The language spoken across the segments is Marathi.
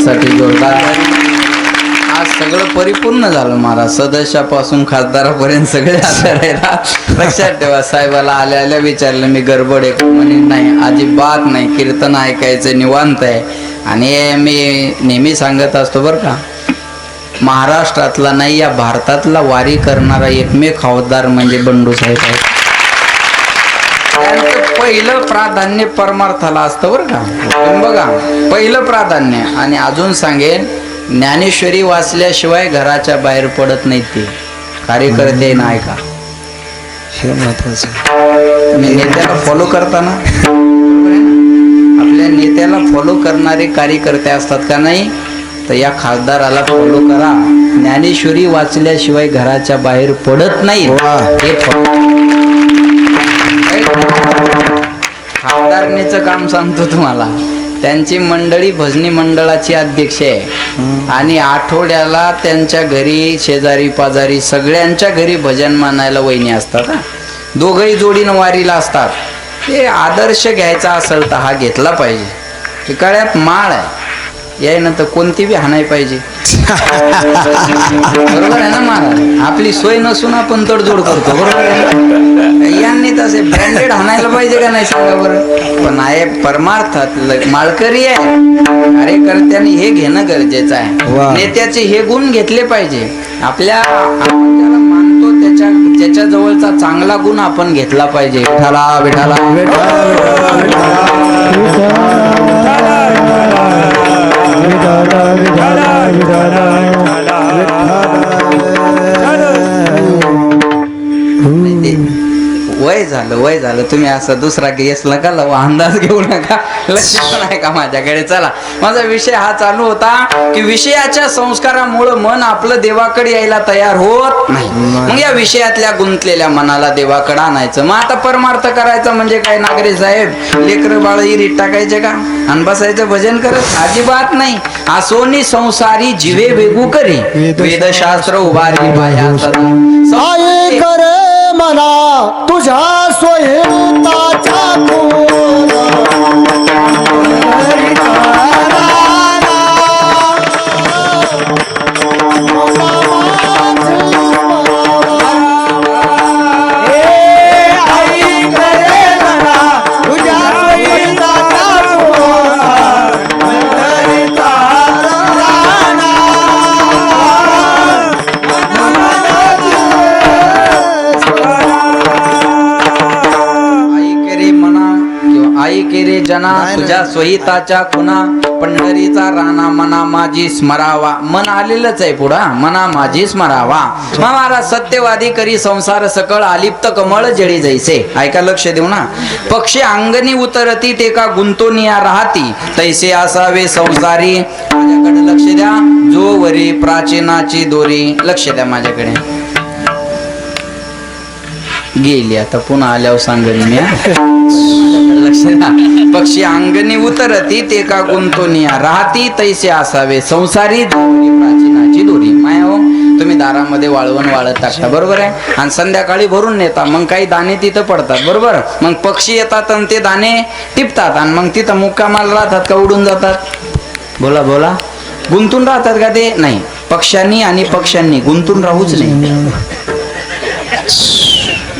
महाराजांसाठी जोरदार आज सगळं परिपूर्ण झालं महाराज सदस्यापासून खासदारापर्यंत सगळे हजर लक्षात ठेवा साहेबाला आल्या आल्या विचारलं मी गडबड आहे. म्हणे नाही अजिबात नाही. कीर्तन ऐकायचं निवांत आहे. आणि मी नेहमी सांगत असतो बरं का महाराष्ट्रातला नाही या भारतातला वारी करणारा एकमेव खासदार म्हणजे बंडू साहेब आहे पहिलं प्राधान्य परमार्थाला असतं बरं का. बघा पहिलं प्राधान्य. आणि अजून सांगेन ज्ञानेश्वरी वाचल्याशिवाय घराच्या बाहेर पडत नाहीत ते. कार्यकर्ते नाही का हे महत्वाचं नेत्याला फॉलो करताना? आपल्या नेत्याला फॉलो करणारे कार्यकर्ते असतात का नाही तर या खासदाराला फॉलो करा. ज्ञानेश्वरी वाचल्याशिवाय घराच्या बाहेर पडत नाही. हे follow खासदारणीचं काम सांगतो तुम्हाला. त्यांची मंडळी भजनी मंडळाची अध्यक्ष आहे. आणि आठवड्याला त्यांच्या घरी शेजारी पाजारी सगळ्यांच्या घरी भजन मानायला वहिनी असतात हा. दोघही जोडीनं वारीला असतात. हे आदर्श घ्यायचा असेल तर हा घेतला पाहिजे. कळ्यात माळ आहे. यायनंतर कोणती बी हाणाय पाहिजे. बरोबर आहे ना महाराज? आपली सोय नसून आपण तडजोड करतो बरोबर आहे? यांनी तसे ब्रँडेड हाणायला पाहिजे का नाही सांगा बरं? पण आहे परमार्थात माळकरी आहे. कार्यकर्त्यांनी हे घेणं गरजेचं आहे. नेत्याचे हे गुण घेतले पाहिजे. आपल्या मानतो त्याच्या त्याच्या जवळचा चांगला गुण आपण घेतला पाहिजे. विठाला विठाला da da da da da da वय झालं वय झालं. तुम्ही असं दुसरा गेस नका लावू अंदाज घेऊ नका. लक्ष आहे का माझ्याकडे? चला. माझा विषय हा चालू होता की विषयाच्या संस्कारामुळं मन आपलं देवाकडे यायला तयार होत नाही. मग? या विषयातल्या गुंतलेल्या मनाला देवाकडे आणायचं. मग आता परमार्थ करायचा म्हणजे काय? नागरे साहेब लेकर बाळ इरीत टाकायचे का? आणि बसायचं भजन करत? अजिबात नाही. आसोनी संसारी जीवे वेगू करी. वेदशास्त्र उभारी बाया करे मना तुझ्या स्वयंताच्या आई केरे जना तुझ्या. स्वहिताच्या खुना पंढरीचा राणा मना माझी स्मरावा. मन आलेलंच आहे पुढा मना माझी स्मरावा. महाराज सत्यवादी करी संसार सकळ आलिप्त कमळ जळी जैसे. ऐका लक्ष देऊ ना पक्षी अंगणी उतरती ते का गुंतोनिया राहती. तैसे असावे संसारी. माझ्याकडे लक्ष द्या जो वरी प्राचीनाची दोरी. लक्ष द्या माझ्याकडे. गेली. आता पुन्हा आल्यावर सांगेन मी लक्ष पक्षी अंगणी उतरती ते का गुंतोनी राहती तैसे असावे. संसारी दोरी प्राचीनाची दोरी माया हो तुम्ही दारामध्ये वाळवण वाळत टाकता बरोबर आहे? आणि संध्याकाळी भरून नेता मग काही दाणे तिथं पडतात बरोबर? मग पक्षी येतात आणि ते दाणे टिपतात आणि मग तिथं मुक्कामाला राहतात का उडून जातात? बोला बोला. गुंतून राहतात का ते? नाही. पक्ष्यांनी आणि पक्ष्यांनी गुंतून राहूच नाही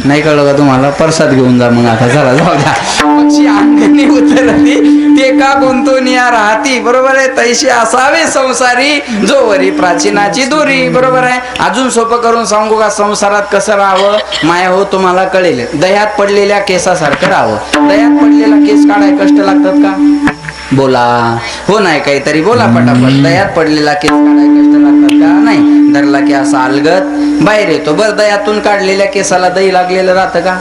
नाही कळलं का तुम्हाला? प्रसाद घेऊन जा मग आता. चला जाऊ द्या. पक्षी अंगणी उतरती ते का गुंतवणिया राहती? बरोबर आहे तैशी असावे संसारी. जो वरी प्राचीनाची दोरी. बरोबर आहे. अजून सोपं करून सांगू का? संसारात कसं राहावं? माया हो तुम्हाला कळेल. दह्यात पडलेल्या केसासारखं राहावं. दह्यात पडलेला केस काढाय कष्ट लागतात का? बोला. हो नाही काहीतरी बोला पटापट. दह्यात पडलेला केस काढाय कष्ट लागतात का? नाही. धरला की असा अलगत बाहेर येतो. बरं दह्यातून काढलेल्या केसाला दही लागलेलं राहतं का?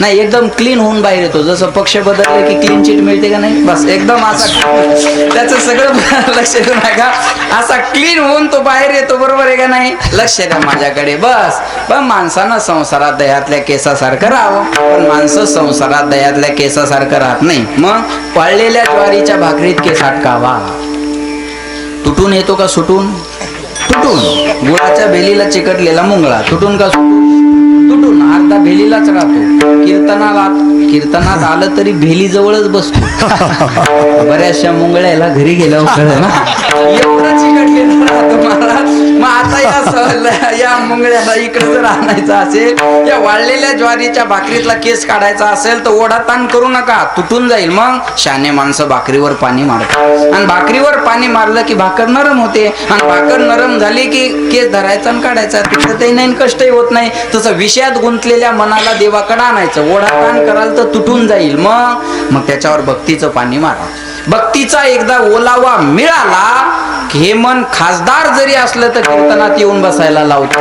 नाही एकदम क्लीन होऊन बाहेर येतो. जसं पक्ष बदलले की क्लीन चिट मिळते का नाही? बस एकदम असा त्याचं सगळं लक्ष देऊ नका. असा क्लीन होऊन तो बाहेर येतो बरोबर आहे का नाही? लक्ष द्या माझ्याकडे. बस पण माणसानं संसारात दह्यातल्या केसासारखं राहावं. पण माणसं संसारात दह्यातल्या केसासारखं राहत नाही. मग पाळलेल्या ज्वारीच्या भाकरीत केस अटकावा. तुटून येतो का सुटून? तुटून. गुळाच्या बेलीला चिकटलेला मुंगळा. तुटून का सुटून? कुठून अर्धा भेलीलाच राहतो. कीर्तनाला कीर्तनात आलं तरी भेली जवळच बसतो. बऱ्याचशा मुंगळ्याला घरी गेल्यावर कळलं ना. महाराज. मग आता या सहल या मुंगळ्याला इकडे जर आणायचं असेल या वाळलेल्या ज्वारीच्या भाकरीतला केस काढायचा असेल तर ओढा ताण करू नका. तुटून जाईल. मग शाने माणसं भाकरीवर पाणी मारतात. आणि भाकरीवर पाणी मारलं की भाकर नरम होते. आणि भाकर नरम झाली की केस धरायचा आणि काढायचा. तिकडे नाही कष्टही होत नाही. तसं विषयात गुंतलेल्या मनाला देवाकडे आणायचं. ओढा ताण कराल तर तुटून जाईल. मग मग त्याच्यावर भक्तीचं पाणी मारा. भक्तीचा एकदा ओलावा मिळाला हे मन खासदार जरी असलं तर कीर्तनात येऊन बसायला लावतो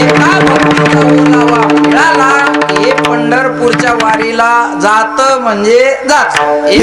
एकदा भक्तीचा ओलावा मिळाला हे पंढरपूरच्या वारीला जात म्हणजे जात हे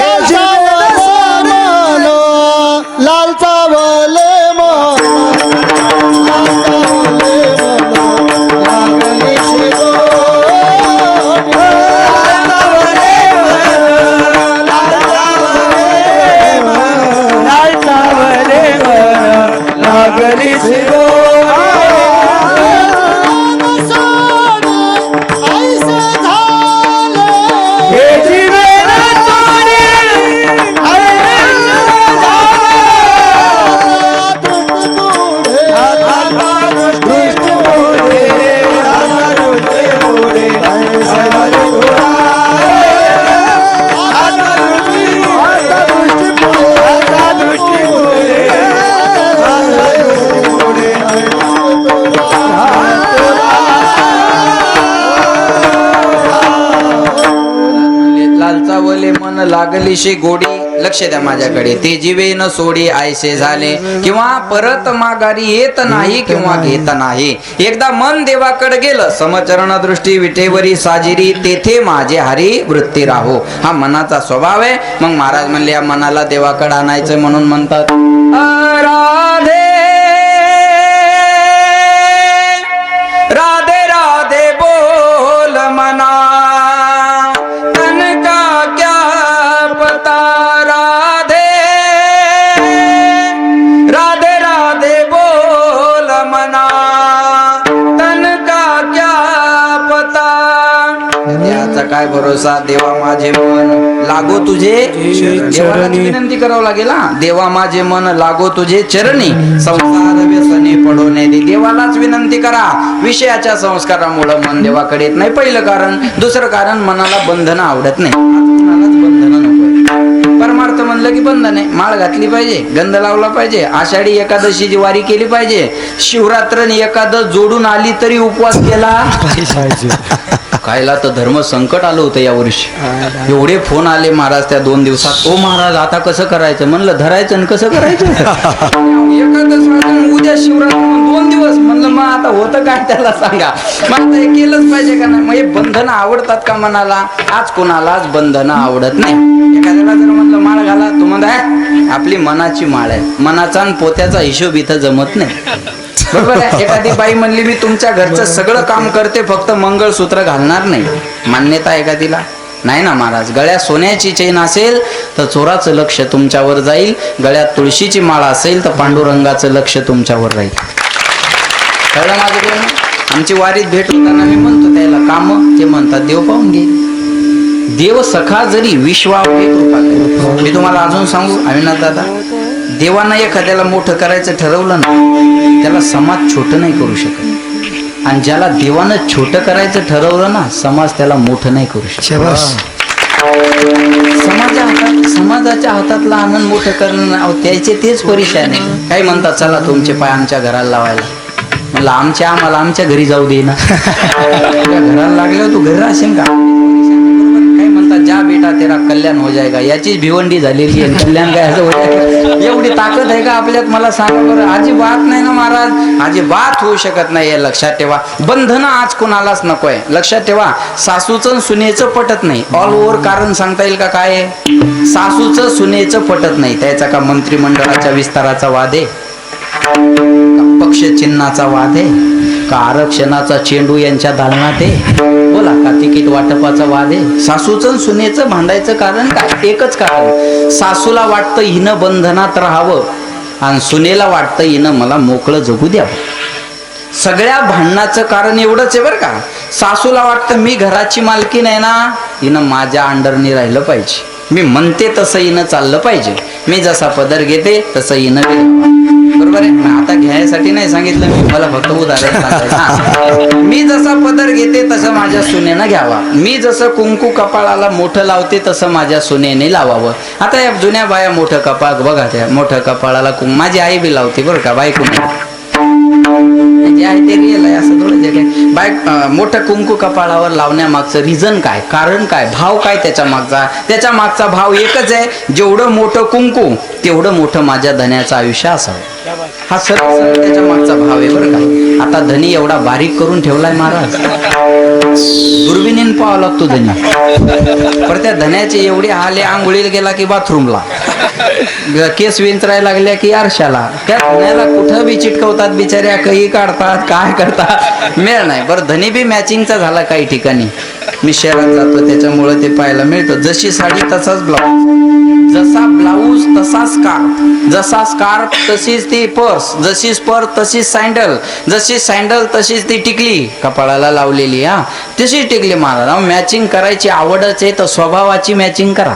लागलीशी गोडी? लक्ष द्या माझ्याकडे. ते जीवे न सोडी आयसे झाले. किंवा परत माघारी येत नाही किंवा घेत नाही. एकदा मन देवाकडे गेलं समचरण दृष्टी विटेवरी साजिरी तेथे माझे हरी वृत्ती राहो. हा मनाचा स्वभाव आहे. मग महाराज म्हणले या मनाला देवाकडे आणायचं म्हणून म्हणतात. काय भरोसा? देवा माझे मन लागो तुझे देवालाच विनंती करावं लागेल देवा माझे मन लागो तुझे चरणी. संसार व्यसने पडो नये दे देवालाच विनंती करा. विषयाच्या संस्कारामुळं मन देवाकडे येत नाही. पहिलं कारण दुसरं कारण मनाला बंधनं आवडत नाही. बंधनं नको. म्हणलं की बंधन? आहे माळ घातली पाहिजे गंध लावला पाहिजे आषाढी एकादशीची वारी केली पाहिजे शिवरात्र एकादश जोडून आली तरी उपवास केला? खायला तर धर्म संकट आलं होतं या वर्षी. एवढे फोन आले महाराज त्या दोन दिवसात. ओ महाराज आता कसं करायचं? म्हणलं धरायचं आणि कसं करायचं? एकादश होतं काय त्याला सांगा. मग हे केलंच पाहिजे का नाही? मग हे बंधनं आवडतात का मनाला? आज कोणालाच बंधनं आवडत नाही. एखाद्याला जर म्हणलं माळ घाला. तो म्हणता "हे, आपली मनाची माळ आहे. मनाचा आणि पोत्याचा हिशोब इथं जमत नाही. बरोबर आहे? एखादी बाई म्हणली मी तुमच्या घरचं सगळं काम करते फक्त मंगळसूत्र घालणार नाही. मान्यता तिला? नाही ना महाराज. गळ्यात सोन्याची चेन असेल तर चोराचं लक्ष तुमच्यावर जाईल. गळ्यात तुळशीची माळ असेल तर पांडुरंगाचं लक्ष तुमच्यावर राहील. कळलं माझं आमची वारीत भेट होताना मी म्हणतो त्याला काम? ते म्हणतात देव पाहून घे. देव सखा जरी विश्वावे कृपा. मी तुम्हाला अजून सांगू अविनाथ दादा देवानं एखाद्याला मोठं करायचं ठरवलं ना त्याला समाज छोटं नाही करू शकत. आणि ज्याला देवानं छोटं करायचं ठरवलं ना समाज त्याला मोठं नाही करू शकत. समाजा हातात समाजाच्या हातातला आनंद मोठं करणं त्याचे तेच परेशान आहे. काही म्हणतात चला तुमचे पाय आमच्या घराला लावायला. म्हणलं आमच्या आम्हाला आमच्या घरी जाऊ दे ना. घराला लागल्यावर तू घरी राहशील का? काही म्हणतात ज्या बेटा तेरा कल्याण हो जाएगा याचीच भिवंडी झालेली आहे कल्याण काय असं एवढी ताकद आहे का आपल्यात? मला सांगा बरं. अजिबात नाही ना महाराज. अजिबात होऊ शकत नाही हे लक्षात ठेवा. बंधन आज कोणालाच नको आहे लक्षात ठेवा सासूचं आणि सुनेचं पटत नाही. ऑल ओव्हर कारण सांगता येईल का काय आहे सासूचं सुनेचं पटत नाही. त्याचा का मंत्रिमंडळाच्या विस्ताराचा वाद आहे? पक्ष चिन्हाचा वाद आहे. का आरक्षणाचा चेंडू यांच्या दालनात आहे? बोला का तिकीट वाटपाचा वाद आहे? सासूचं सुनेचं भांडायचं कारण काय? एकच कारण. सासूला वाटतं हिनं बंधनात राहावं आणि सुनेला वाटतं हिनं मला मोकळं जगू द्यावं. सगळ्या भांडणाचं कारण एवढंच आहे बरं का. सासूला वाटतं मी घराची मालकी नाही ना हिनं माझ्या अंडरनी राहिलं पाहिजे. मी म्हणते तसं हिनं चाललं पाहिजे. मी जसा पदर घेते तसं येणं बरोबर आहे? आता घ्यायसाठी नाही सांगितलं मी मला फक्त उदाहरण मी जसा पदर घेते तसं माझ्या सुनेनं घ्यावा. मी जसं कुंकू कपाळाला मोठं लावते तसं माझ्या सुनेने लावावं. आता या जुन्या बाया मोठं कपाळ बघा त्या मोठं कपाळाला कुंक माझी आई बी लावते बरं का बाई कुंकू जे आहे ते रिअल आहे असं थोडं जे काय. बाय मोठं कुंकू कपाळावर लावण्यामागचं रिझन काय? कारण काय? भाव काय त्याच्या मागचा त्याच्या मागचा भाव एकच आहे जेवढं मोठं कुंकू तेवढं मोठं माझ्या धन्याचं आयुष्य असावं. हा सर त्याच्या मागचा भाव आहे बरं का? आता धनी एवढा बारीक करून ठेवलाय महाराज. दुर्बिणीन पाहावा लागतो धनी पर त्या धन्याचे एवढे हाले आंघोळीला गेला की बाथरूमला. केस विंचरायला लागल्या की आरशाला. त्या धन्याला कुठं बी चिटकवतात बिचाऱ्या काही काढतात काय करतात मिळ नाही. बरं धनी बी मॅचिंगचा झाला काही ठिकाणी. मी शहरात जातो त्याच्यामुळे ते पाहायला मिळतं. जशी साडी तसाच ब्लाऊज जसा तसा स्कार्फ जसा स्कार्फ तशीच ती पर्स. जशी पर्स तशीच सँडल जशी सँडल तशीच ती टिकली. कपाळाला लावलेली हा. तशीच टिकली महाराज. मॅचिंग करायची आवडच आहे तर स्वभावाची मॅचिंग करा.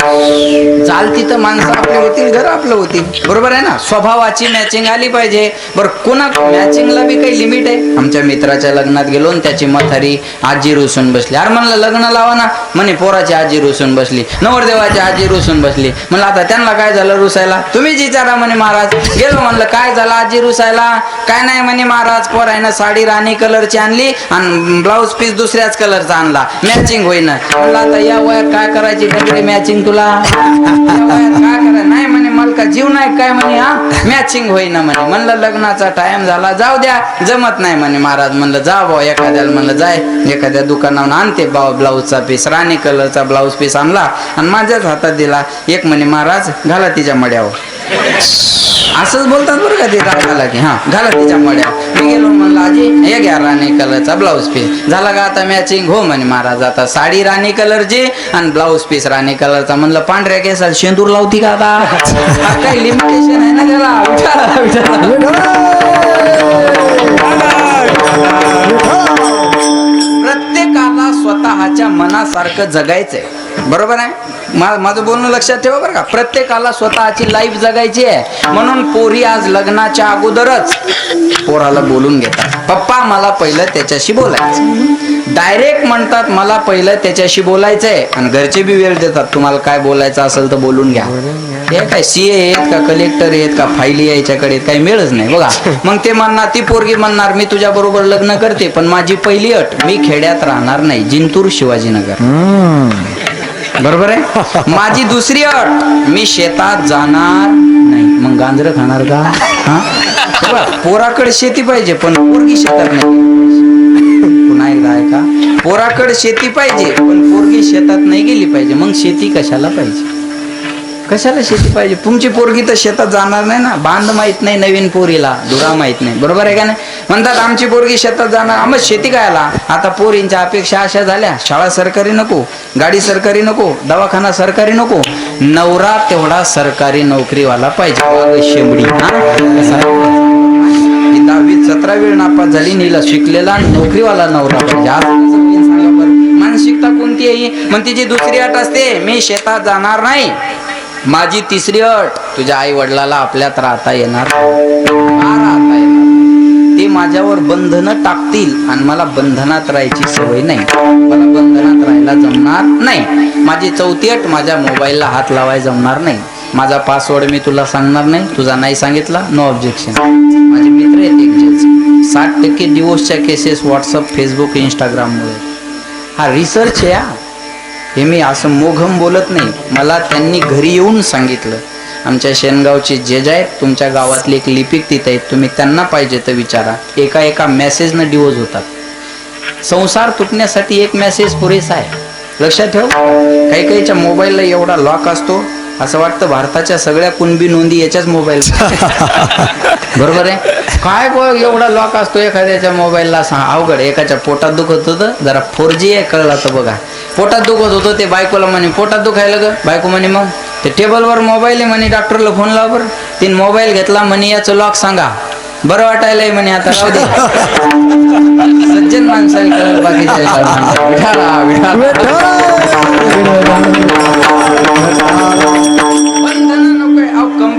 चाल तिथं माणसं आपले होतील घर आपलं होतील. बरोबर आहे ना? स्वभावाची मॅचिंग आली पाहिजे. बरं कोणा मॅचिंगला बी काही लिमिट आहे? आमच्या मित्राच्या लग्नात गेलो आणि त्याची मथारी आजी रुसून बसली. अरे म्हणलं लग्न लावा ना. म्हणे पोराची आजी रुसून बसली. नवरदेवाची आजी रुसून बसली. म्हणलं आता त्यांना काय झालं रुसायला? तुम्हीच विचारा म्हणे महाराज. गेलो म्हणलं काय झालं आजी रुसायला? काय नाही म्हणे महाराज पोरायनं साडी राणी कलरची आणली आणि ब्लाऊज पीस दुसऱ्याच कलरचा आणला. मॅचिंग होईना. म्हणलं आता या वयात काय करायची? मॅचिंग तुला? काय करा नाही म्हणे मला का जीव नाही काय म्हणे हा मॅचिंग होईना म्हणे म्हणलं लग्नाचा टाइम झाला जाऊ द्या. जमत नाही म्हणे महाराज म्हणलं जा भाऊ एखाद्याला म्हणलं जाय एखाद्या दुकानावर आणते भाऊ ब्लाऊजचा पीस राणी कलरचा ब्लाऊज पीस आणला. आणि माझ्याच हातात दिला एक म्हणे महाराज घाला तिच्या मड्यावर. असंच बोलतात बरं का ते रागाला की हा घाला तिच्या मड्या. मी गेलो म्हणलं आजी हे घ्या राणी कलरचा ब्लाऊज पीस झाला का आता मॅचिंग हो म्हणे महाराज आता साडी राणी कलरची आणि ब्लाऊज पीस राणी कलरचा. म्हणलं पांढऱ्या केसात शेंदूर लावती का आता? हा, काही लिमिटेशन आहे ना त्याला? विचारा विचारा स्वतःच्या मनासारखं जगायचंय. बरोबर आहे? मा- माझं बोलणं लक्षात ठेवा बरं का. प्रत्येकाला स्वतःची लाईफ जगायची आहे. म्हणून पोरी आज लग्नाच्या अगोदरच पोराला बोलून घेतात. पप्पा मला पहिलं त्याच्याशी बोलायचं. डायरेक्ट म्हणतात मला पहिलं त्याच्याशी बोलायचंय. आणि घरचे बी वेळ देतात. तुम्हाला काय बोलायचं असेल तर बोलून घ्या. हे काय सीए आहेत का कलेक्टर आहेत का फायली याच्याकडे काही मिळच नाही. बघा. मग ते म्हणणार ती पोरगी म्हणणार मी तुझ्या बरोबर लग्न करते पण माझी पहिली अट मी खेड्यात राहणार नाही. जिंतूर शिवाजीनगर. बरोबर आहे? माझी दुसरी अट मी शेतात जाणार नाही. मग गांजर खाणार का? हा? पोराकडे शेती पाहिजे पण पोरगी शेतात नाही. पुन्हा एकदा ऐका. पोराकडे शेती पाहिजे पण पोरगी शेतात नाही गेली पाहिजे. मग शेती कशाला पाहिजे? कशाला शेती पाहिजे? तुमची पोरगी तर शेतात जाणार नाही ना. बांध माहीत नाही नवीन पोरीला. धुरा माहीत नाही. बरोबर आहे का नाही? म्हणतात आमची पोरगी शेतात जाणार. आम्ही शेती कायला? आता पोरींच्या अपेक्षा अशा झाल्या. शाळा सरकारी नको. गाडी सरकारी नको. दवाखाना सरकारी नको. नवरा तेवढा सरकारी नोकरीवाला पाहिजे. शेंबडी. ही? दहावीत सतरा वेळ नापास झाली. नीला शिकलेला आणि नोकरीवाला नवरा पाहिजे. मानसिकता कोणती आहे मग तिची दुसरी अट असते मी शेतात जाणार नाही. माझी तिसरी अट तुझ्या आई वडिलाला आपल्यात राहता येणार राहता येणार ते माझ्यावर बंधनं टाकतील आणि मला बंधनात राहायची सवय नाही. मला बंधनात राहायला जमणार नाही. माझी चौथी अट माझ्या मोबाईलला हात लावाय जमणार नाही. माझा पासवर्ड मी तुला सांगणार नाही. तुझा नाही सांगितला नो ऑब्जेक्शन माझे मित्र आहेत एक साठ टक्के डिवोर्सच्या केसेस व्हॉट्सअप फेसबुक इंस्टाग्राममुळे हा रिसर्च आहे हा मी असं मोघम बोलत नाही. मला त्यांनी घरी येऊन सांगितलं. आमच्या शेनगावचे जज आहेत तुमच्या गावातले एक लिपिक तिथे आहेत. तुम्ही त्यांना पाहिजे तर विचारा. एका एका मेसेजनं डिवोर्स होतात. संसार तुटण्यासाठी एक मेसेज पुरेसा आहे. लक्षात ठेव. काही काहीच्या मोबाईलला एवढा लॉक असतो. असं वाटतं भारताच्या सगळ्या कुणबी नोंदी याच्याच मोबाईल बरोबर आहे? काय बघ एवढा लॉक असतो एखाद्याच्या मोबाईलला सांग. अवघड एकाच्या पोटात दुखत होतं जरा फोर जी आहे कळलं तर बघा. पोटात दुखत होतं ते बायकोला म्हणे पोटात दुखायला ग. बायको म्हणे मग? ते टेबलवर मोबाईल आहे म्हणे डॉक्टरला फोन लावा बरं. तिने मोबाईल घेतला म्हणे याचं लॉक सांगा. बरं वाटायलंय म्हणे आता राहू दे. सज्जन माणसाला कळलं बाकी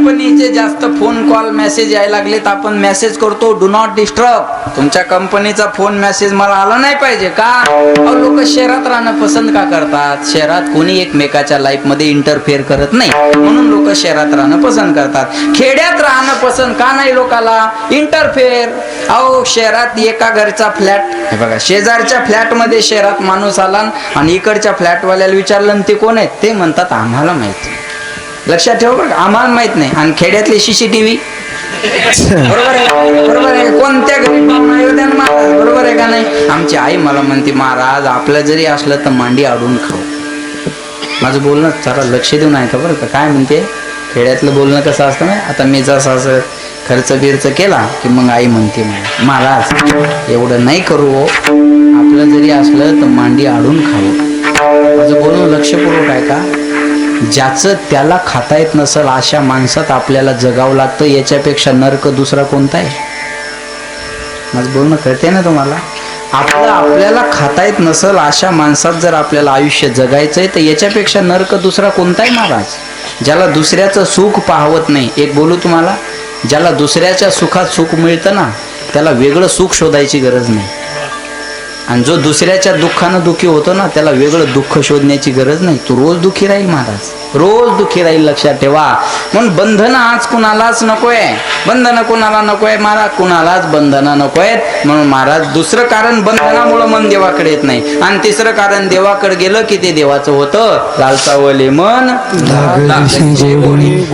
कंपनीचे जास्त फोन कॉल मेसेज यायला लागलेत आपण मेसेज करतो डू नॉट डिस्टर्ब तुमच्या कंपनीचा फोन मेसेज मला आला नाही पाहिजे का? लोक शहरात राहणं पसंत का करतात? शहरात कोणी एकमेकाच्या लाईफमध्ये इंटरफेअर करत नाही. म्हणून लोक शहरात राहणं पसंत करतात. खेड्यात राहणं पसंत का नाही लोकाला? इंटरफेअर अहो शहरात एका घरचा फ्लॅट हे बघा शेजारच्या फ्लॅटमध्ये शहरात माणूस आला आणि इकडच्या फ्लॅटवाल्याला विचारलं ते कोण आहेत? ते म्हणतात आम्हाला माहिती लक्षात ठेव बरं आम्हाला माहीत नाही. आणि खेड्यातले सीसीटीव्ही बरोबर आहे बरोबर आहे कोणत्या घरी हो महाराज बरोबर आहे का नाही? आमची आई मला म्हणते महाराज आपलं जरी असलं तर मांडी आडून खाऊ. माझं बोलणं जरा लक्ष देऊन ऐका बरं का? काय म्हणते? खेड्यातलं बोलणं कसं असतं ना आता मी जसं असं खर्च बिर्च केला की मग आई म्हणते मला महाराज एवढं नाही करू हो. आपलं जरी असलं तर मांडी आडून खाऊ. माझं बोलणं लक्षपूर्वक आहे का? ज्याचं त्याला खाता येत नसल अशा माणसात आपल्याला जगावं लागतं याच्यापेक्षा नरक दुसरा कोणता आहे? माझं बोलणं कळते ना तुम्हाला? आपलं आपल्याला खाता येत नसल अशा माणसात जर आपल्याला आयुष्य जगायचंय तर याच्यापेक्षा नरक दुसरा कोणताही महाराज? ज्याला दुसऱ्याचं सुख पाहवत नाही. एक बोलू तुम्हाला? ज्याला दुसऱ्याच्या सुखात सुख मिळतं ना त्याला वेगळं सुख शोधायची गरज नाही. आणि जो दुसऱ्याच्या दुःखानं दुःखी होतो ना त्याला वेगळं दुःख शोधण्याची गरज नाही. तू रोज दुःखी राहील महाराज. रोज दुःखी राहील लक्षात ठेवा. म्हणून बंधनं आज कुणालाच नकोय. बंधनं कुणाला नकोय महाराज? कुणालाच बंधनं नकोय. म्हणून महाराज दुसरं कारण बंधनामुळं मन देवाकडे येत नाही. आणि तिसरं कारण देवाकडे गेलं की ते देवाचं होतं. लालसावले मन.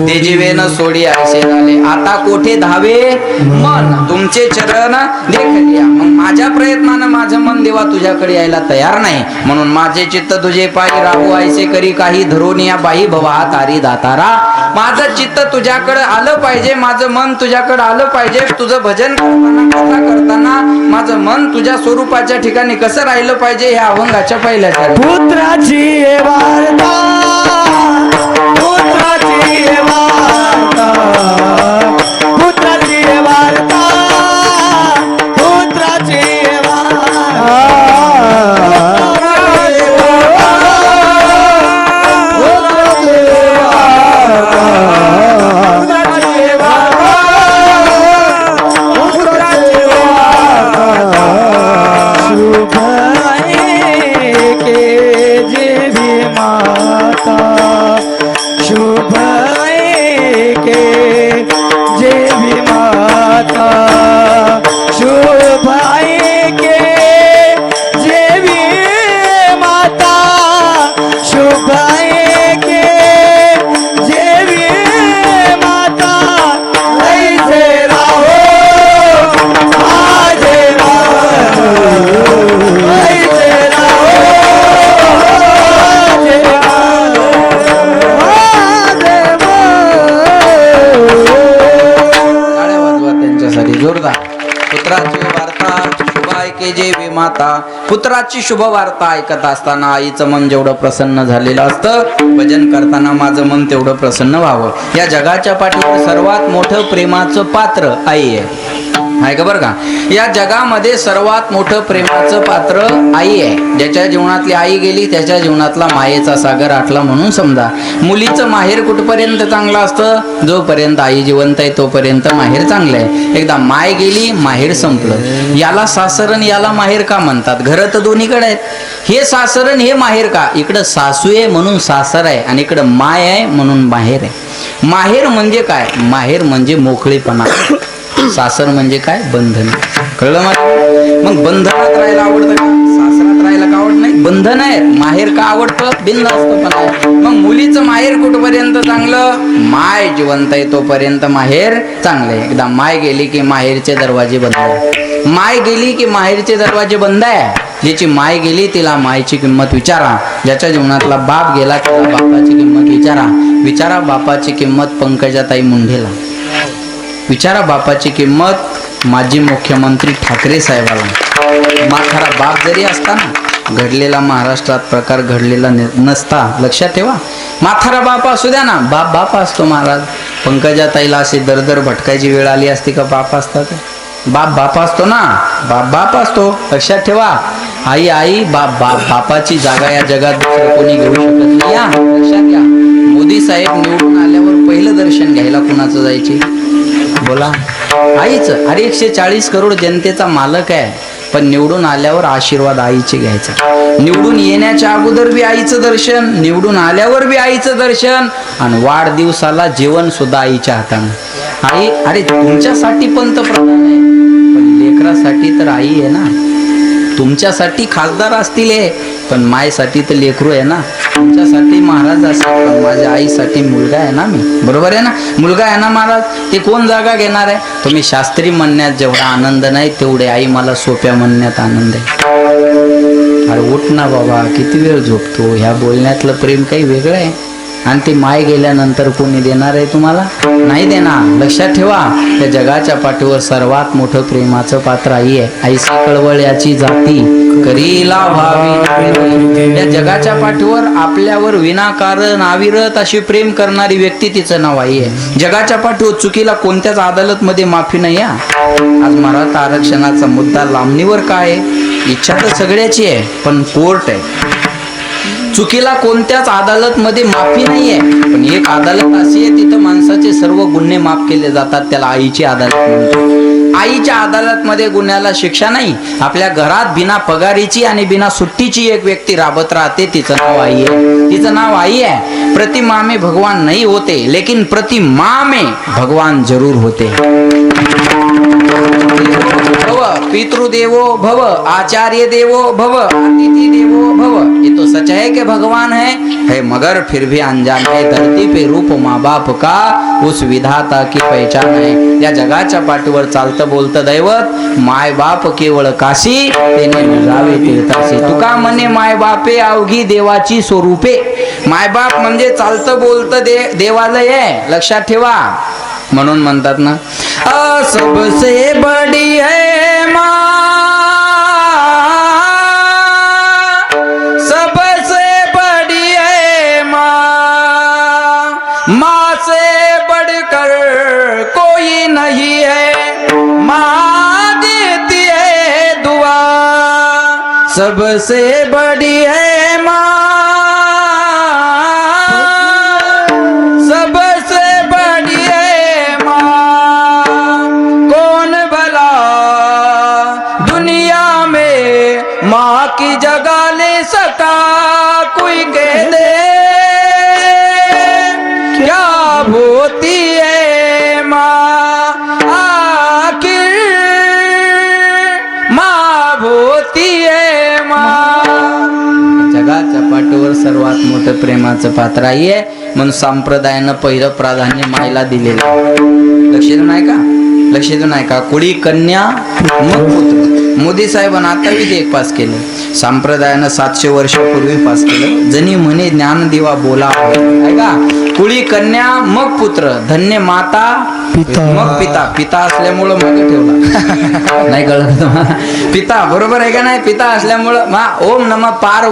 ते जीवेन सोडी आयसे झाले आता कोठे धावे? मन. तुमचे चरण देखलिया मग माझ्या प्रयत्नानं माझं मन देवा तुझ्याकडे यायला तयार नाही. म्हणून माझे चित्त तुझे पायी राहू आयसे करी काही धरून या बाई भवा तारी दातारा. माझं चित्त तुझ्याकडे आलं पाहिजे माझं मन तुझ्याकडे आलं पाहिजे. तुझं भजन करताना कथा करताना माझं मन तुझ्या स्वरूपाच्या ठिकाणी कसं राहिलं पाहिजे ह्या अभंगाच्या पहिल्या पुत्राची वार्ता. पुत्राची वाजवा जोरदार. पुत्राची वार्ता शुभ ऐके जे विमाता पुत्राची शुभ वार्ता ऐकत असताना आईचं मन जेवढं प्रसन्न झालेलं असतं भजन करताना माझं मन तेवढं प्रसन्न व्हावं. या जगाच्या पाठीवर सर्वात मोठं प्रेमाचं पात्र आई आहे. आहे का बरं का? या जगामध्ये सर्वात मोठं प्रेमाचं पात्र आई आहे. ज्याच्या जीवनातली आई गेली त्याच्या जीवनातला मायेचा सागर आटला म्हणून समजा. मुलीचं माहेर कुठपर्यंत चांगलं असतं? जोपर्यंत आई जिवंत आहे तोपर्यंत माहेर चांगलं आहे. एकदा माय गेली माहेर संपलं. याला सासरण याला माहेर का म्हणतात? घरं तर दोन्हीकडे आहेत. हे सासरण हे माहेर का? इकडं सासू आहे म्हणून सासर आहे आणि इकडं माय आहे म्हणून माहेर आहे. माहेर म्हणजे काय? माहेर म्हणजे मोकळेपणा. सासर म्हणजे काय? बंधन. कळलं मला? मग बंधनात राहायला आवडतं का? सासरात राहायला का आवडत नाही? बंधन आहे. माहेर का आवडतं? बिनधास्त पण आहे. मग मुलीचं माहेर कुठपर्यंत चांगलं? माय जिवंत आहे तोपर्यंत माहेर चांगलं आहे. एकदा माय गेली की माहेरचे दरवाजे बंद आहे. माय गेली की माहेरचे दरवाजे बंद आहे. ज्याची माय गेली तिला मायची किंमत विचारा. ज्याच्या जीवनातला बाप गेला त्याला बापाची किंमत विचारा. विचारा बापाची किंमत पंकजाताई मुंढेला. विचारा बापाची किंमत माजी मुख्यमंत्री ठाकरे साहेबाला. माथारा बाप जरी असताना घडलेला महाराष्ट्रात प्रकार घडलेला नसता लक्षात ठेवा. माथारा बाप असू द्या ना बाप बाप असतो महाराज. पंकजा ताईला अशी दरदर भटकायची वेळ आली असती का बाप असतात? बाप बाप असतो ना बाप बाप असतो. लक्षात ठेवा. आई आई बाप बाप बापाची जागा या जगात दुसरं कोणी घेऊ शकत नाही. या लक्षात घ्या. मोदी साहेब निवडून आल्यावर पहिलं दर्शन घ्यायला कुणाचं जायचे? बोला. आईच अरे एकशे चाळीस करोड जनतेचा मालक आहे पण निवडून आल्यावर आशीर्वाद आईचे घ्यायचा. निवडून येण्याच्या अगोदर बी आईचं दर्शन निवडून आल्यावर बी आईचं दर्शन आणि वाढदिवसाला जेवण सुद्धा आईच्या हाताने. आई अरे तुमच्यासाठी पंतप्रधान आहे पण लेकरासाठी तर आई आहे ना. तुमच्यासाठी खासदार असतील हे पण मायसाठी तर लेकरू आहे ना. तुमच्यासाठी महाराज असतील पण माझ्या आईसाठी मुलगा आहे ना मी. बरोबर आहे ना? मुलगा आहे ना महाराज? ते कोण जागा घेणार आहे? तुम्ही शास्त्री म्हणण्यात जेवढा आनंद नाही तेवढे आई मला सोप्या म्हणण्यात आनंद आहे. अरे उठ ना बाबा किती वेळ झोपतो? ह्या बोलण्यातलं प्रेम काही वेगळं आहे. आणि ती माय गेल्यानंतर कोणी देणार आहे तुम्हाला? नाही देणार. लक्षात ठेवा त्या जगाच्या पाठीवर सर्वात मोठं प्रेमाचं पात्र आई आहे. आईसी कळवळ याची जाती करीला व्हावी या जगाच्या पाठीवर आपल्यावर विनाकारण अविरत अशी प्रेम करणारी व्यक्ती तिचं नाव आई आहे. जगाच्या पाठीवर चुकीला कोणत्याच अदालत मध्ये माफी नाही हा. आज मराठा आरक्षणाचा मुद्दा लांबणीवर काय इच्छा तर सगळ्याची आहे पण कोर्ट आहे. चुकीला कोणत्याच अदालत मध्ये माफी नाहीये. पण एक अदालत अशी आहे तिथं माणसाचे सर्व गुन्हे माफ केले जातात त्याला आईची अदालत म्हणतो आईच्या अदालतमध्ये गुन्ह्याला शिक्षा नाही. आपल्या घरात बिना पगारीची आणि बिना सुट्टीची एक व्यक्ती राबत राहते. तिचं नाव आई आहे. तिचं नाव आई आहे. प्रतिमा में भगवान नाही होते लेकिन प्रतिमा में भगवान जरूर होते. भव पितृदेवो भव आचार्य देवो भव अतिथि देवो भव. ये तो सच है कि भगवान है? है मगर फिर भी अनजान है. धरती पे रूप माँ बाप का उस विधाता की पहचान है. या जगाच्या पाठीवर चालतं बोलत दैवत माय बाप केवळ काशी तेने जावे तीर्थाशी तुका म्हणे माय बापे अवघी देवाची स्वरूपे. माय बाप म्हणजे चालतं बोलतं दे देवालय आहे लक्षात ठेवा. म्हणून म्हणतात ना सबसे बडी है सबसे बड़ी है माँ। सबसे बड़ी है माँ। कौन भला दुनिया में माँ की ले सका कोई कह दे क्या होती पाठीवर सर्वात मोठं प्रेमाचं पात्र आई आहे. म्हणून संप्रदायानं पहिलं प्राधान्य मायला दिलेलं. लक्ष देऊन आहे का लक्ष देऊन आहे का कुडी कन्या मग पुत्र. मोदी साहेबांना आता विधेयक पास केलं. संप्रदायानं सातशे वर्षापूर्वी पास केलं. जणी म्हणे ज्ञान दिवा बोला. आहे का कुळी कन्या मग पुत्र. धन्य माता पिता. मग पिता. पिता असल्यामुळं मग ठेवला. नाही कळलं पिता बरोबर आहे का नाही? पिता असल्यामुळं मा ओम नम पार